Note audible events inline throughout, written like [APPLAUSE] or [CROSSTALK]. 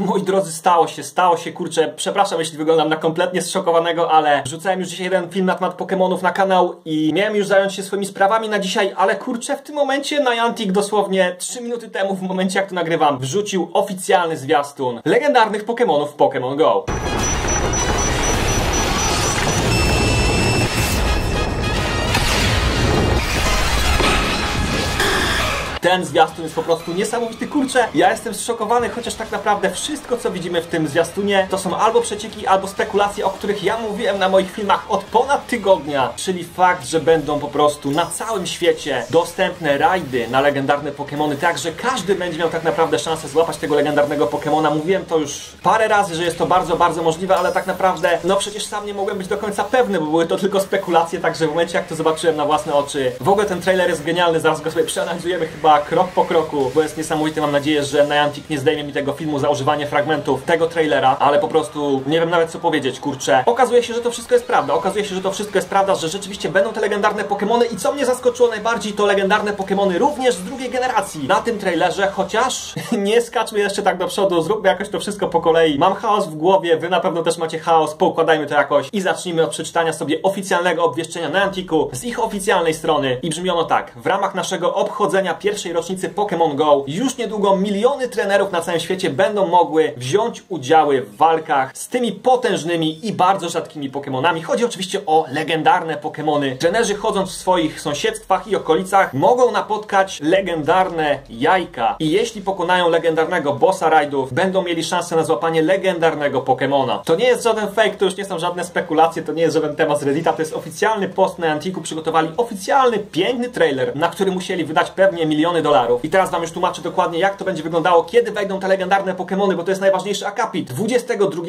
Moi drodzy, stało się, stało się, kurczę, przepraszam jeśli wyglądam na kompletnie zszokowanego, ale wrzucałem już dzisiaj jeden film na temat Pokémonów na kanał i miałem już zająć się swoimi sprawami na dzisiaj, ale kurczę, w tym momencie Niantic dosłownie 3 minuty temu, w momencie jak to nagrywam, wrzucił oficjalny zwiastun legendarnych Pokémonów Pokémon GO. Ten zwiastun jest po prostu niesamowity. Kurczę, ja jestem zszokowany, chociaż tak naprawdę wszystko, co widzimy w tym zwiastunie, to są albo przecieki, albo spekulacje, o których ja mówiłem na moich filmach od ponad tygodnia. Czyli fakt, że będą po prostu na całym świecie dostępne rajdy na legendarne Pokémony, tak, że każdy będzie miał tak naprawdę szansę złapać tego legendarnego Pokémona. Mówiłem to już parę razy, że jest to bardzo, bardzo możliwe, ale tak naprawdę, no przecież sam nie mogłem być do końca pewny, bo były to tylko spekulacje, także w momencie jak to zobaczyłem na własne oczy, w ogóle ten trailer jest genialny, zaraz go sobie przeanalizujemy chyba krok po kroku, bo jest niesamowity. Mam nadzieję, że Niantic nie zdejmie mi tego filmu za używanie fragmentów tego trailera, ale po prostu nie wiem nawet co powiedzieć, kurczę. Okazuje się, że to wszystko jest prawda. Okazuje się, że to wszystko jest prawda, że rzeczywiście będą te legendarne Pokémony i co mnie zaskoczyło najbardziej, to legendarne Pokémony również z drugiej generacji. Na tym trailerze, chociaż [LAUGHS] nie skaczmy jeszcze tak do przodu, zróbmy jakoś to wszystko po kolei. Mam chaos w głowie, wy na pewno też macie chaos, poukładajmy to jakoś i zacznijmy od przeczytania sobie oficjalnego obwieszczenia Nianticu z ich oficjalnej strony i brzmi ono tak. W ramach naszego obchodzenia pierwszej rocznicy Pokémon Go już niedługo miliony trenerów na całym świecie będą mogły wziąć udziały w walkach z tymi potężnymi i bardzo rzadkimi Pokémonami. Chodzi oczywiście o legendarne Pokémony. Trenerzy chodząc w swoich sąsiedztwach i okolicach mogą napotkać legendarne jajka i jeśli pokonają legendarnego bossa rajdów, będą mieli szansę na złapanie legendarnego Pokémona. To nie jest żaden fake, to już nie są żadne spekulacje, to nie jest żaden temat z Reddita, to jest oficjalny post na Antiku, przygotowali oficjalny, piękny trailer, na który musieli wydać pewnie miliony dolarów. I teraz wam już tłumaczę dokładnie, jak to będzie wyglądało, kiedy wejdą te legendarne Pokémony, bo to jest najważniejszy akapit. 22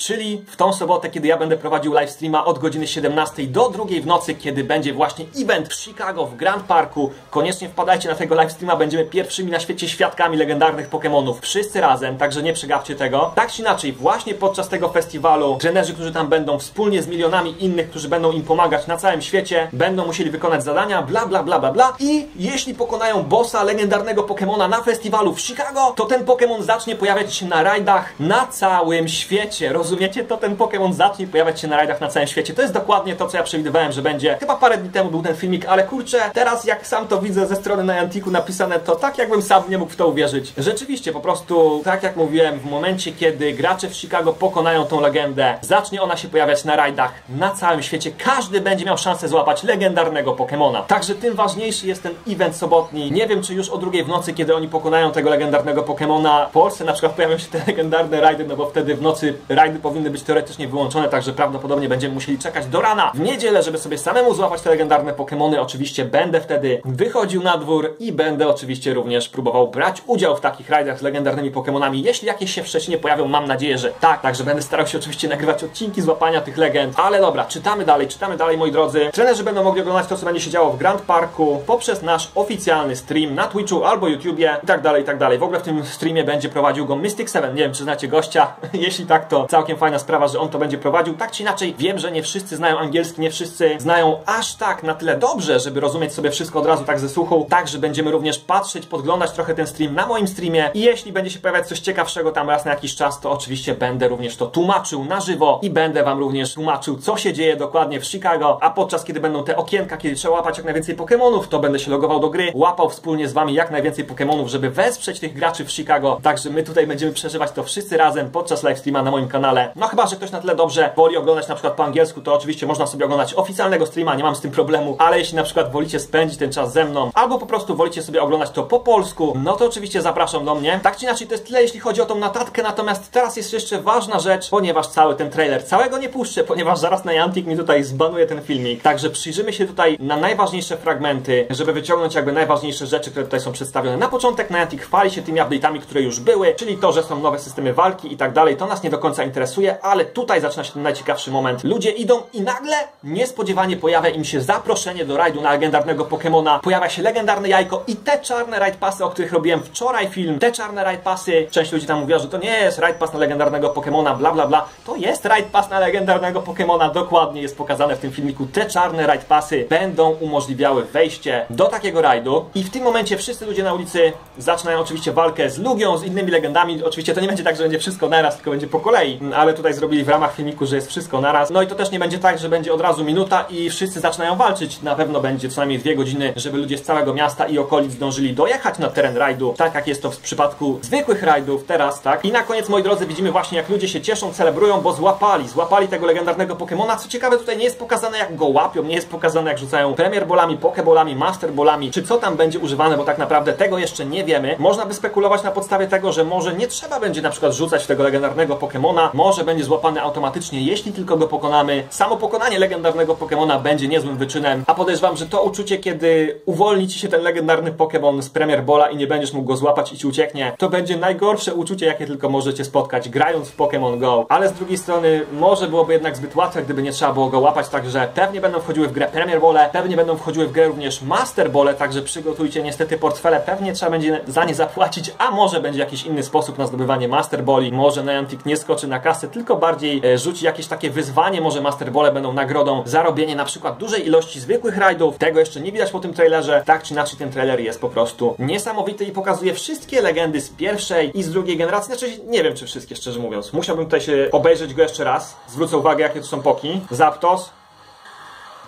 czyli w tą sobotę, kiedy ja będę prowadził live streama od godziny 17 do 2 w nocy, kiedy będzie właśnie event w Chicago, w Grand Parku. Koniecznie wpadajcie na tego live streama, będziemy pierwszymi na świecie świadkami legendarnych Pokémonów. Wszyscy razem, także nie przegapcie tego. Tak czy inaczej, właśnie podczas tego festiwalu trenerzy, którzy tam będą, wspólnie z milionami innych, którzy będą im pomagać na całym świecie, będą musieli wykonać zadania, bla bla bla bla bla. I jeśli pokonają bossa legendarnego Pokémona na festiwalu w Chicago, to ten Pokémon zacznie pojawiać się na rajdach na całym świecie. Roz rozumiecie, to ten Pokémon zacznie pojawiać się na rajdach na całym świecie. To jest dokładnie to, co ja przewidywałem, że będzie. Chyba parę dni temu był ten filmik, ale kurczę, teraz jak sam to widzę ze strony Nianticu napisane, to tak jakbym sam nie mógł w to uwierzyć. Rzeczywiście, po prostu, tak jak mówiłem, w momencie, kiedy gracze w Chicago pokonają tą legendę, zacznie ona się pojawiać na rajdach na całym świecie. Każdy będzie miał szansę złapać legendarnego Pokémona. Także tym ważniejszy jest ten event sobotni. Nie wiem, czy już o drugiej w nocy, kiedy oni pokonają tego legendarnego Pokémona, w Polsce na przykład pojawią się te legendarne rajdy, no bo wtedy w nocy rajdy powinny być teoretycznie wyłączone, także prawdopodobnie będziemy musieli czekać do rana w niedzielę, żeby sobie samemu złapać te legendarne Pokémony. Oczywiście będę wtedy wychodził na dwór i będę oczywiście również próbował brać udział w takich rajdach z legendarnymi Pokémonami. Jeśli jakieś się w Szczecinie pojawią, mam nadzieję, że tak, także będę starał się oczywiście nagrywać odcinki złapania tych legend. Ale dobra, czytamy dalej, czytamy dalej, moi drodzy. Trenerzy będą mogli oglądać to, co będzie się działo w Grand Parku poprzez nasz oficjalny stream na Twitchu albo YouTubie i tak dalej, i tak dalej. W ogóle w tym streamie będzie prowadził go Mystic 7. Nie wiem, czy znacie gościa. [LAUGHS] Jeśli tak, to całkiem fajna sprawa, że on to będzie prowadził. Tak czy inaczej, wiem, że nie wszyscy znają angielski, nie wszyscy znają aż tak na tyle dobrze, żeby rozumieć sobie wszystko od razu tak ze słuchu. Także będziemy również patrzeć, podglądać trochę ten stream na moim streamie i jeśli będzie się pojawiać coś ciekawszego tam raz na jakiś czas, to oczywiście będę również to tłumaczył na żywo i będę wam również tłumaczył, co się dzieje dokładnie w Chicago, a podczas kiedy będą te okienka, kiedy trzeba łapać jak najwięcej Pokémonów, to będę się logował do gry, łapał wspólnie z wami jak najwięcej Pokémonów, żeby wesprzeć tych graczy w Chicago. Także my tutaj będziemy przeżywać to wszyscy razem podczas live streama na moim kanale. No chyba, że ktoś na tyle dobrze woli oglądać na przykład po angielsku, to oczywiście można sobie oglądać oficjalnego streama, nie mam z tym problemu, ale jeśli na przykład wolicie spędzić ten czas ze mną, albo po prostu wolicie sobie oglądać to po polsku, no to oczywiście zapraszam do mnie. Tak czy inaczej, to jest tyle, jeśli chodzi o tą notatkę, natomiast teraz jest jeszcze ważna rzecz, ponieważ cały ten trailer, całego nie puszczę, ponieważ zaraz Niantic mi tutaj zbanuje ten filmik. Także przyjrzymy się tutaj na najważniejsze fragmenty, żeby wyciągnąć jakby najważniejsze rzeczy, które tutaj są przedstawione. Na początek Niantic chwali się tymi update'ami, które już były, czyli to, że są nowe systemy walki i tak dalej. To nas nie do końca interesuje interesuje, ale tutaj zaczyna się ten najciekawszy moment. Ludzie idą i nagle niespodziewanie pojawia im się zaproszenie do rajdu na legendarnego Pokemona. Pojawia się legendarne jajko i te czarne raid passy, o których robiłem wczoraj film, te czarne raid passy, część ludzi tam mówiła, że to nie jest raid pass na legendarnego Pokemona, bla bla bla. To jest raid pass na legendarnego Pokemona, dokładnie jest pokazane w tym filmiku. Te czarne raid passy będą umożliwiały wejście do takiego rajdu i w tym momencie wszyscy ludzie na ulicy zaczynają oczywiście walkę z Lugią, z innymi legendami. Oczywiście to nie będzie tak, że będzie wszystko naraz, tylko będzie po kolei, ale tutaj zrobili w ramach filmiku, że jest wszystko naraz. No i to też nie będzie tak, że będzie od razu minuta i wszyscy zaczynają walczyć. Na pewno będzie co najmniej dwie godziny, żeby ludzie z całego miasta i okolic zdążyli dojechać na teren rajdu, tak jak jest to w przypadku zwykłych rajdów teraz, tak? I na koniec, moi drodzy, widzimy właśnie jak ludzie się cieszą, celebrują, bo złapali, złapali tego legendarnego Pokemona. Co ciekawe, tutaj nie jest pokazane jak go łapią, nie jest pokazane jak rzucają Premier Bolami, Pokebolami, Master Bolami, czy co tam będzie używane, bo tak naprawdę tego jeszcze nie wiemy. Można by spekulować na podstawie tego, że może nie trzeba będzie na przykład rzucać tego legendarnego Pokemona, może będzie złapany automatycznie, jeśli tylko go pokonamy. Samo pokonanie legendarnego Pokemona będzie niezłym wyczynem, a podejrzewam, że to uczucie, kiedy uwolni ci się ten legendarny Pokemon z Premier Bola i nie będziesz mógł go złapać i ci ucieknie, to będzie najgorsze uczucie, jakie tylko możecie spotkać grając w Pokémon Go. Ale z drugiej strony może byłoby jednak zbyt łatwe, gdyby nie trzeba było go łapać, także pewnie będą wchodziły w grę Premier Bole, pewnie będą wchodziły w grę również Master Bole, także przygotujcie niestety portfele, pewnie trzeba będzie za nie zapłacić, a może będzie jakiś inny sposób na zdobywanie Master Boli, może Niantic nie skoczy na kasę, tylko bardziej e, rzuci jakieś takie wyzwanie, może Master Bole będą nagrodą za robienie na przykład dużej ilości zwykłych rajdów, tego jeszcze nie widać po tym trailerze, tak czy inaczej ten trailer jest po prostu niesamowity i pokazuje wszystkie legendy z pierwszej i z drugiej generacji, znaczy nie wiem czy wszystkie szczerze mówiąc, musiałbym tutaj się obejrzeć go jeszcze raz, zwrócę uwagę jakie to są poki, Zapdos,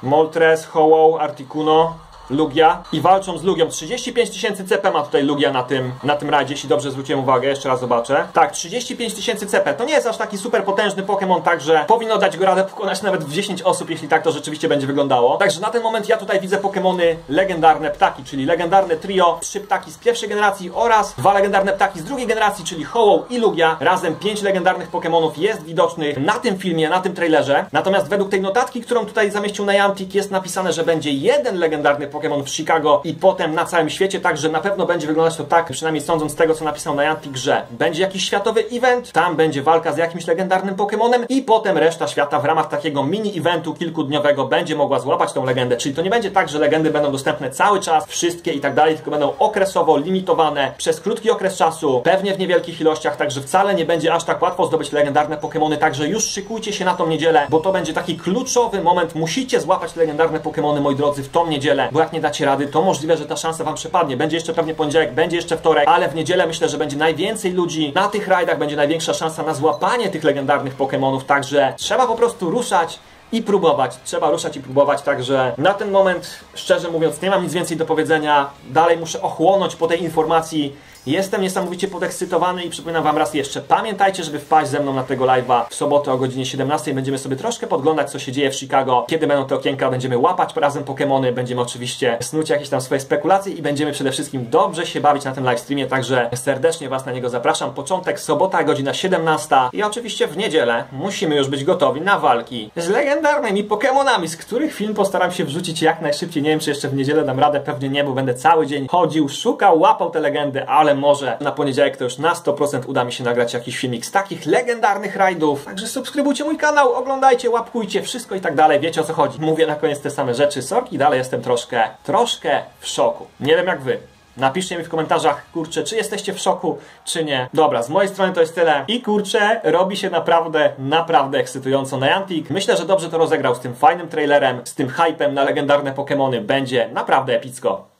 Moltres, Ho-Oh, Articuno, Lugia i walczą z Lugią. 35 tysięcy CP ma tutaj Lugia na tym, na tym radzie, jeśli dobrze zwróciłem uwagę, jeszcze raz zobaczę. Tak, 35 tysięcy CP. To nie jest aż taki super potężny Pokémon, także powinno dać go radę pokonać nawet w 10 osób, jeśli tak to rzeczywiście będzie wyglądało. Także na ten moment ja tutaj widzę Pokémony legendarne ptaki, czyli legendarne trio, trzy ptaki z pierwszej generacji oraz dwa legendarne ptaki z drugiej generacji, czyli Ho-Oh i Lugia. Razem pięć legendarnych Pokémonów jest widocznych na tym filmie, na tym trailerze. Natomiast według tej notatki, którą tutaj zamieścił Niantic, jest napisane, że będzie jeden legendarny Pokémon Pokémon w Chicago i potem na całym świecie, także na pewno będzie wyglądać to tak, przynajmniej sądząc z tego, co napisał Niantic, że będzie jakiś światowy event, tam będzie walka z jakimś legendarnym Pokémonem i potem reszta świata w ramach takiego mini-eventu kilkudniowego będzie mogła złapać tą legendę. Czyli to nie będzie tak, że legendy będą dostępne cały czas, wszystkie i tak dalej, tylko będą okresowo limitowane przez krótki okres czasu, pewnie w niewielkich ilościach, także wcale nie będzie aż tak łatwo zdobyć legendarne Pokémony, także już szykujcie się na tą niedzielę, bo to będzie taki kluczowy moment. Musicie złapać legendarne Pokémony, moi drodzy, w tą niedzielę, bo jak nie dacie rady, to możliwe, że ta szansa Wam przepadnie. Będzie jeszcze pewnie poniedziałek, będzie jeszcze wtorek, ale w niedzielę myślę, że będzie najwięcej ludzi na tych rajdach, będzie największa szansa na złapanie tych legendarnych Pokémonów, także trzeba po prostu ruszać i próbować. Trzeba ruszać i próbować, także na ten moment, szczerze mówiąc, nie mam nic więcej do powiedzenia. Dalej muszę ochłonąć po tej informacji. Jestem niesamowicie podekscytowany i przypominam Wam raz jeszcze, pamiętajcie, żeby wpaść ze mną na tego live'a w sobotę o godzinie 17. Będziemy sobie troszkę podglądać, co się dzieje w Chicago, kiedy będą te okienka, będziemy łapać razem Pokémony, będziemy oczywiście snuć jakieś tam swoje spekulacje i będziemy przede wszystkim dobrze się bawić na tym live streamie, także serdecznie Was na niego zapraszam. Początek sobota, godzina 17 i oczywiście w niedzielę musimy już być gotowi na walki z legendarnymi Pokémonami, z których film postaram się wrzucić jak najszybciej. Nie wiem, czy jeszcze w niedzielę dam radę, pewnie nie, bo będę cały dzień chodził, szukał, łapał te legendy, ale może na poniedziałek to już na 100% uda mi się nagrać jakiś filmik z takich legendarnych rajdów. Także subskrybujcie mój kanał, oglądajcie, łapkujcie, wszystko i tak dalej. Wiecie o co chodzi. Mówię na koniec te same rzeczy. Sorki, dalej jestem troszkę, troszkę w szoku. Nie wiem jak wy. Napiszcie mi w komentarzach, kurczę, czy jesteście w szoku, czy nie. Dobra, z mojej strony to jest tyle. I kurczę, robi się naprawdę, naprawdę ekscytująco Niantic. Myślę, że dobrze to rozegrał z tym fajnym trailerem, z tym hypem na legendarne Pokémony. Będzie naprawdę epicko.